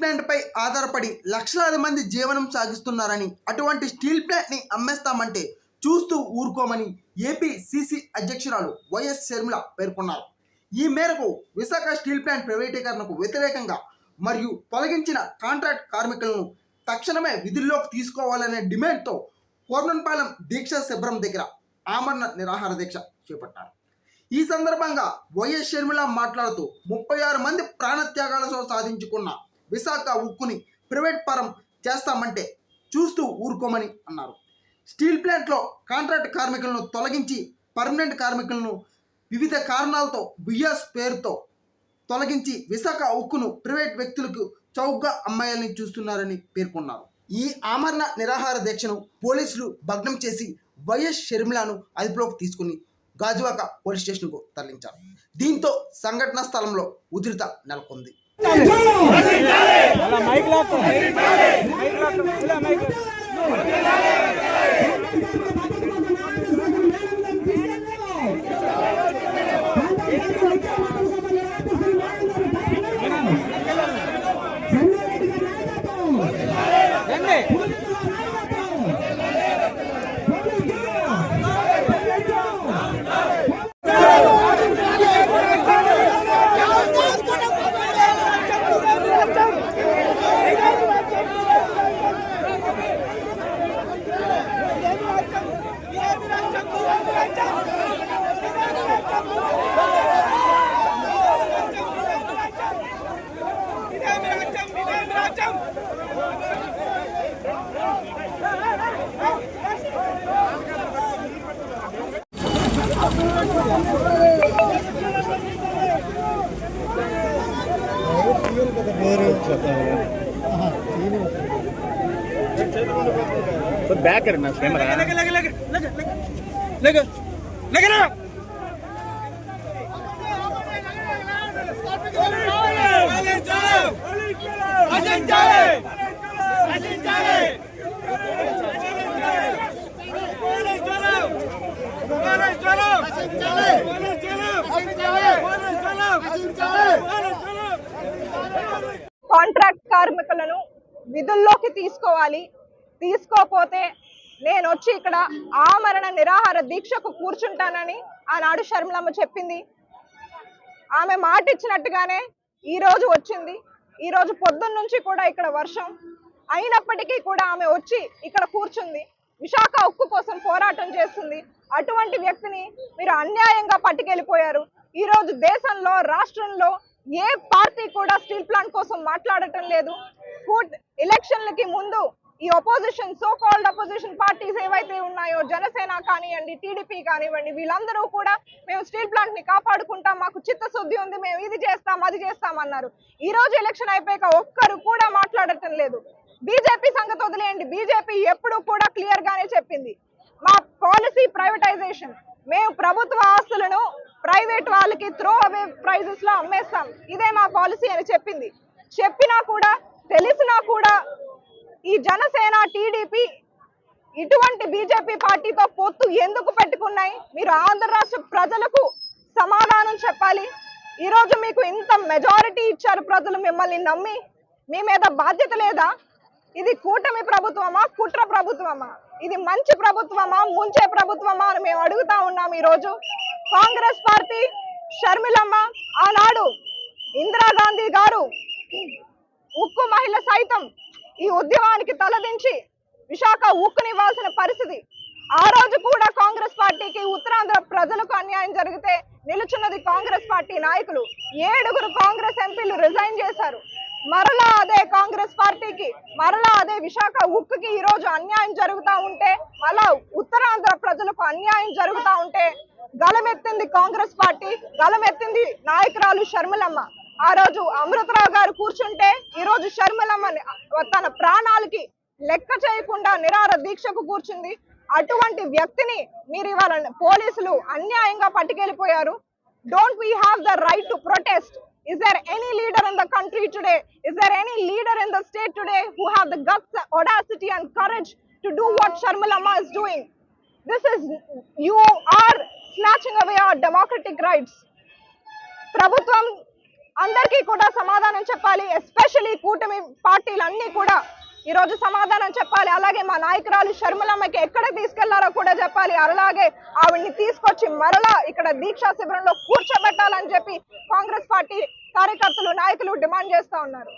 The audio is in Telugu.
ప్లాంట్పై ఆధారపడి లక్షలాది మంది జీవనం సాగిస్తున్నారని అటువంటి స్టీల్ ప్లాంట్ని అమ్మేస్తామంటే చూస్తూ ఊరుకోమని ఏపీ సిసి అధ్యక్షురాలు వైఎస్ షర్మిల పేర్కొన్నారు. ఈ మేరకు విశాఖ స్టీల్ ప్లాంట్ ప్రైవేటీకరణకు వ్యతిరేకంగా మరియు తొలగించిన కాంట్రాక్ట్ కార్మికులను తక్షణమే విధుల్లోకి తీసుకోవాలనే డిమాండ్తో కోర్నన్పాలెం దీక్ష శిబిరం దగ్గర ఆమరణ నిరాహార దీక్ష చేపట్టారు. ఈ సందర్భంగా వైఎస్ షర్మిల మాట్లాడుతూ ముప్పై ఆరు మంది ప్రాణత్యాగాలతో సాధించుకున్న విశాఖ ఉక్కుని ప్రైవేట్ పరం చేస్తామంటే చూస్తూ ఊరుకోమని అన్నారు. స్టీల్ ప్లాంట్లో కాంట్రాక్ట్ కార్మికులను తొలగించి పర్మనెంట్ కార్మికులను వివిధ కారణాలతో బియాస్ పేరుతో తొలగించి విశాఖ ఉక్కును ప్రైవేట్ వ్యక్తులకు చౌకగా అమ్మాయిల్ని చూస్తున్నారని పేర్కొన్నారు. ఈ ఆమరణ నిరాహార దీక్షను పోలీసులు భగ్నం చేసి వైఎస్ షర్మిలాను అదుపులోకి తీసుకుని గాజువాక పోలీస్ స్టేషన్కు తరలించారు. దీంతో సంఘటనా స్థలంలో ఉధృత నెలకొంది. మైక్ లాక్ మైక్ बैक करना कैमरा लगे लगे लगे लगे लगे लगे కార్మికులను విధుల్లోకి తీసుకోవాలి. తీసుకోపోతే నేను వచ్చి ఇక్కడ ఆమరణ నిరాహార దీక్షకు కూర్చుంటానని ఆనాడు శర్మలమ్మ చెప్పింది. ఆమె మాట ఇచ్చినట్టుగానే ఈ రోజు వచ్చింది. ఈరోజు పొద్దున్న నుంచి కూడా ఇక్కడ వర్షం అయినప్పటికీ కూడా ఆమె వచ్చి ఇక్కడ కూర్చుంది. విశాఖ ఉక్కు కోసం పోరాటం చేస్తుంది. అటువంటి వ్యక్తిని మీరు అన్యాయంగా పట్టుకెళ్ళిపోయారు. ఈరోజు దేశంలో రాష్ట్రంలో ఏ పార్టీ కూడా స్టీల్ ప్లాంట్ కోసం మాట్లాడటం లేదు. ఫుడ్ ఎలక్షన్లకి ముందు ఈ opposition so called opposition parties ఏవైతే ఉన్నాయో జనసేన కానివ్వండి టీడీపీ కానివ్వండి వీళ్ళందరూ కూడా మేము స్టీల్ ప్లాంట్ని కాపాడుకుంటాం మాకు చిత్తశుద్ధి ఉంది మేము ఇది చేస్తాం అది చేస్తాం అన్నారు. ఈ రోజు ఎలక్షన్ అయిపోయాక ఒక్కరు కూడా మాట్లాడటం లేదు. బీజేపీ సంగతి వదిలేయండి. బీజేపీ ఎప్పుడు కూడా క్లియర్ గానే చెప్పింది. మా పాలసీ ప్రైవేటైజేషన్ మేము ప్రభుత్వ ఆస్తులను ప్రైవేట్ వాళ్ళకి త్రో అవే ప్రైజెస్లో అమ్మేస్తాం. ఇదే మా పాలసీ అని చెప్పింది. చెప్పినా కూడా తెలిసినా కూడా ఈ జనసేన టీడీపీ ఇటువంటి బీజేపీ పార్టీతో పొత్తు ఎందుకు పెట్టుకున్నాయి? మీరు ఆంధ్ర రాష్ట్ర ప్రజలకు సమాధానం చెప్పాలి. ఈరోజు మీకు ఇంత మెజారిటీ ఇచ్చారు ప్రజలు మిమ్మల్ని నమ్మి మీ మీద బాధ్యత లేదా? ఇది కూటమి ప్రభుత్వమా కుట్ర ప్రభుత్వమా? ఇది మంచి ప్రభుత్వమా ముంచే ప్రభుత్వమా అని మేము అడుగుతా ఉన్నాం ఈ రోజు కాంగ్రెస్ పార్టీ షర్మిలమ్మ ఆనాడు ఇందిరాగాంధీ గారు ఉక్కు మహిళ సైతం ఈ ఉద్యమానికి తలదించి విశాఖ ఉక్కునివ్వాల్సిన పరిస్థితి. ఆ రోజు కూడా కాంగ్రెస్ పార్టీకి ఉత్తరాంధ్ర ప్రజలకు అన్యాయం జరిగితే నిలుచున్నది కాంగ్రెస్ పార్టీ నాయకులు. ఏడుగురు కాంగ్రెస్ ఎంపీలు రిజైన్ చేశారు. మరలా అదే కాంగ్రెస్ పార్టీకి మరలా అదే విశాఖ ఉక్కుకి ఈరోజు అన్యాయం జరుగుతూ ఉంటే మళ్ళా ఉత్తరాంధ్ర ప్రజలకు అన్యాయం జరుగుతూ ఉంటే గలమెత్తింది కాంగ్రెస్ పార్టీ గలమెత్తింది నాయకురాలు షర్మిలమ్మ ఆ రోజు అమృతరావు గారు కూర్చుంటే ఈ రోజు షర్మిలమ్మ తన ప్రాణాలకి లెక్క చేయకుండా నిరార దీక్షకు కూర్చుంది. అటువంటి వ్యక్తిని మీరు ఇవాళ పోలీసులు అన్యాయంగా పట్టుకెళ్ళిపోయారు. Don't we have the right to protest is there any leader in the country today is there any leader in the state today who have the guts audacity and courage to do what Sharmilamma is doing this is you are snatching away our democratic rights ప్రభుత్వం అందరికీ కూడా సమాధానం చెప్పాలి ఎస్పెషల్లీ కూటమి పార్టీలన్నీ కూడా. ఈ రోజు సమాధానం చెప్పాలి. అలాగే మా నాయకురాలు షర్మిలమ్మకి ఎక్కడ తీసుకెళ్ళారో కూడా చెప్పాలి. అలాగే ఆవిడ్ని తీసుకొచ్చి మరలా ఇక్కడ దీక్షా శిబిరంలో కూర్చోబెట్టాలని చెప్పి కాంగ్రెస్ పార్టీ కార్యకర్తలు నాయకులు డిమాండ్ చేస్తా ఉన్నారు.